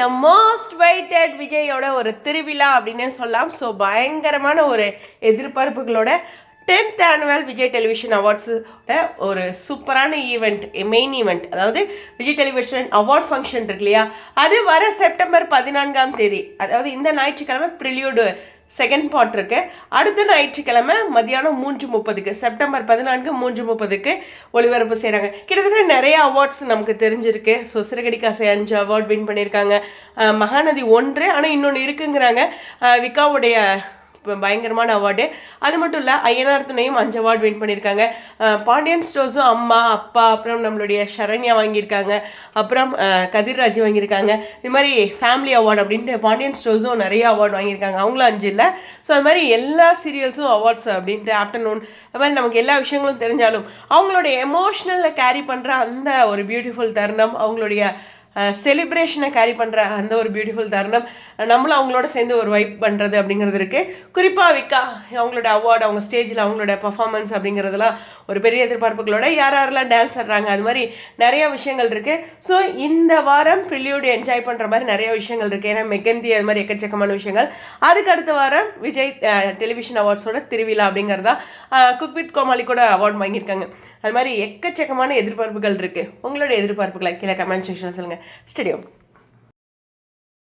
The most weighted விஜயோட ஒரு திருவிழா அப்படின்னே சொல்லலாம். ஸோ பயங்கரமான ஒரு எதிர்பார்ப்புகளோட டென்த் ஆனுவல் விஜய் டெலிவிஷன் அவார்ட்ஸோட ஒரு சூப்பரான ஈவெண்ட் மெயின் ஈவெண்ட் அதாவது விஜய் டெலிவிஷன் அவார்ட் ஃபங்க்ஷன் இருக்கு இல்லையா? அது வர செப்டம்பர் பதினான்காம் தேதி. அதாவது இந்த ஞாயிற்றுக்கிழமை ப்ரிலியூடு செகண்ட் பார்ட் இருக்கு. அடுத்த ஞாயிற்றுக்கிழமை மதியானம் மூன்று முப்பதுக்கு செப்டம்பர் பதினான்கு மூன்று முப்பதுக்கு ஒளிபரப்பு செய்கிறாங்க கிட்டத்தட்ட நிறைய அவார்ட்ஸ் நமக்கு தெரிஞ்சிருக்கு. ஸோ சிறகடிக்காசை அஞ்சு அவார்ட் வின் பண்ணியிருக்காங்க. மகாநதி ஒன்று ஆனால் இன்னொன்று இருக்குங்கிறாங்க. விக்காவுடைய விகாவுடைய பயங்கரமான அவார்டு அது மட்டும் இல்லை ஐயனார் துணையும் அஞ்சு அவார்டு வின் பண்ணியிருக்காங்க. பாண்டியன் ஸ்டோர்ஸும் அம்மா அப்பா அப்புறம் நம்மளுடைய சரண்யா வாங்கியிருக்காங்க. அப்புறம் கதிர்ராஜ் வாங்கியிருக்காங்க. இது மாதிரி ஃபேமிலி அவார்டு அப்படின்ட்டு பாண்டியன் ஸ்டோர்ஸும் நிறைய அவார்டு வாங்கியிருக்காங்க. அவங்களும் அஞ்சு இல்லை. ஸோ அது மாதிரி எல்லா சீரியல்ஸும் அவார்ட்ஸ் அப்படின்ட்டு ஆஃப்டர்நூன் அது மாதிரி நமக்கு எல்லா விஷயங்களும் தெரிஞ்சாலும் அவங்களோட எமோஷ்னலில் கேரி பண்ணுற அந்த ஒரு பியூட்டிஃபுல் தருணம் அவங்களுடைய செலிப்ரேஷனை கேரி பண்ணுற அந்த ஒரு பியூட்டிஃபுல் தருணம். நம்மளும் அவங்களோட சேர்ந்து ஒரு வைப் பண்ணுறது அப்படிங்கிறது இருக்குது குறிப்பாக விக்கா அவங்களோட அவார்டு அவங்க ஸ்டேஜில் அவங்களோட பர்ஃபார்மன்ஸ் அப்படிங்கிறதெல்லாம் ஒரு பெரிய எதிர்பார்ப்புகளோட யார் யாரெல்லாம் டான்ஸ் ஆடுறாங்க அது மாதிரி நிறையா விஷயங்கள் இருக்குது ஸோ இந்த வாரம் ப்ரிலியூடு என்ஜாய் பண்ணுற மாதிரி நிறைய விஷயங்கள் இருக்குது ஏன்னா மெகந்தி அது மாதிரி எக்கச்சக்கமான விஷயங்கள். அதுக்கு அடுத்த வாரம் விஜய் டெலிவிஷன் அவார்ட்ஸோட திருவிழா அப்படிங்கிறதா குக் வித் கோமாளி கூட அவார்ட் வாங்கியிருக்காங்க. அது மாதிரி எக்கச்சக்கமான எதிர்பார்ப்புகள் இருக்குது உங்களோட எதிர்பார்ப்புகளை கீழே கமெண்ட் செக்ஷனில் சொல்லுங்கள் ஸ்டடியோ